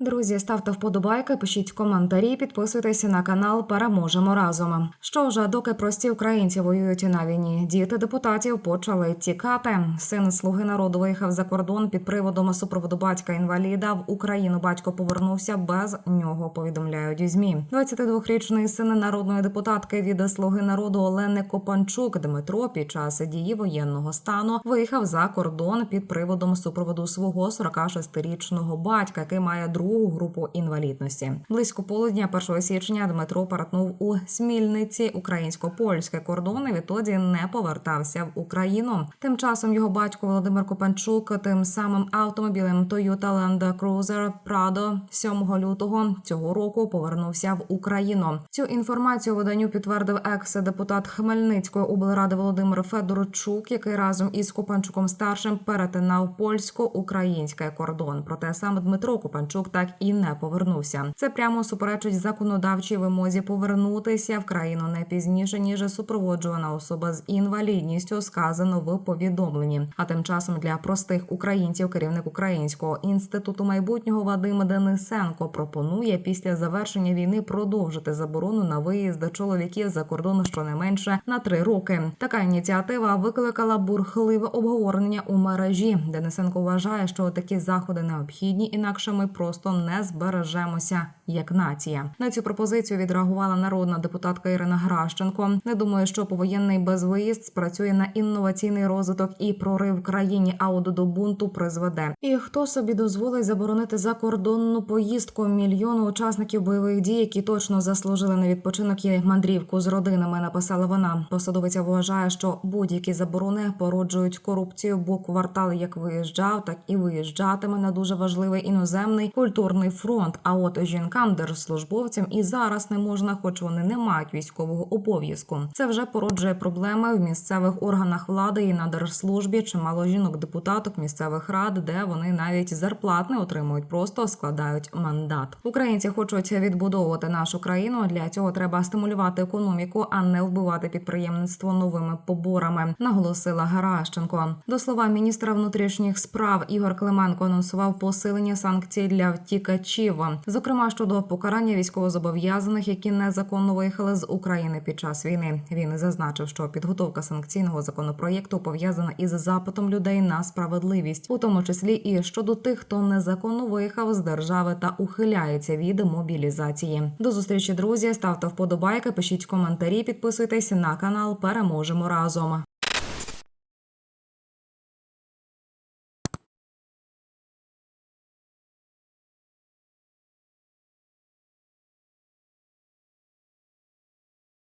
друзі, ставте вподобайки, пишіть коментарі, підписуйтеся на канал. Переможемо разом. Що ж, доки прості українці воюють на війні, діти депутатів почали тікати. Син слуги народу виїхав за кордон під приводом супроводу батька інваліда. В Україну батько повернувся без нього. Повідомляють у змі. 22-річний син народної депутатки від слуги народу Олени Копанчук Дмитро під час дії воєнного стану виїхав за кордон під приводом супроводу свого 46-річного батька, який має другу групу інвалідності. Близько полудня 1 січня Дмитро перетнув у Смільниці українсько-польське кордон і відтоді не повертався в Україну. Тим часом його батько Володимир Копанчук тим самим автомобілем Toyota Land Cruiser Prado 7 лютого цього року повернувся в Україну. Цю інформацію виданню підтвердив екс-депутат Хмельницької облради Володимир Федорчук, який разом із Копанчуком старшим перетинав польсько-український кордон. Проте саме Дмитро Копанчук так і не повернувся. Це прямо суперечить законодавчій вимозі повернутися в країну не пізніше ніж супроводжувана особа з інвалідністю, сказано в повідомленні. А тим часом для простих українців керівник Українського інституту майбутнього Вадим Денисенко пропонує після завершення війни продовжити заборону на виїзд чоловіків за кордон щонайменше на три роки. Така ініціатива викликала бурхливе обговорення у мережі. Денисенко вважає, що такі заходи необхідні, інакше ми просто не збережемося як нація. На цю пропозицію відреагувала народна депутатка Ірина Гращенко. Не думаю, що повоєнний безвиїзд спрацює на інноваційний розвиток і прорив в країні, а от до бунту призведе. І хто собі дозволить заборонити закордонну поїздку мільйону учасників бойових дій, які точно заслужили на відпочинок і мандрівку з родинами. Написала вона. Посадовиця вважає, що будь-які заборони породжують корупцію, бо квартал як виїжджав, так і виїжджатиме на дуже важливий іноземний культурний фронт. А от жінкам, держслужбовцям і зараз не можна, хоч вони не мають військового обов'язку. Це вже породжує проблеми в місцевих органах влади і на держслужбі. Чимало жінок-депутаток місцевих рад, де вони навіть зарплат не отримують, просто складають мандат. Українці хочуть відбудовувати нашу країну. Для цього треба стимулювати економіку, а не вбивати підприємництво новими поборами. Наголосила Гаращенко. До слова міністра внутрішніх справ Ігор Клименко анонсував посилення санкцій для втікачів, зокрема щодо покарання військовозобов'язаних, які незаконно виїхали з України під час війни. Він зазначив, що підготовка санкційного законопроєкту пов'язана із запитом людей на справедливість, у тому числі і щодо тих, хто незаконно виїхав з держави та ухиляється від мобілізації. До зустрічі, друзі. Ставте вподобайки, пишіть коментарі, підписуйтесь на канал. Переможемо разом.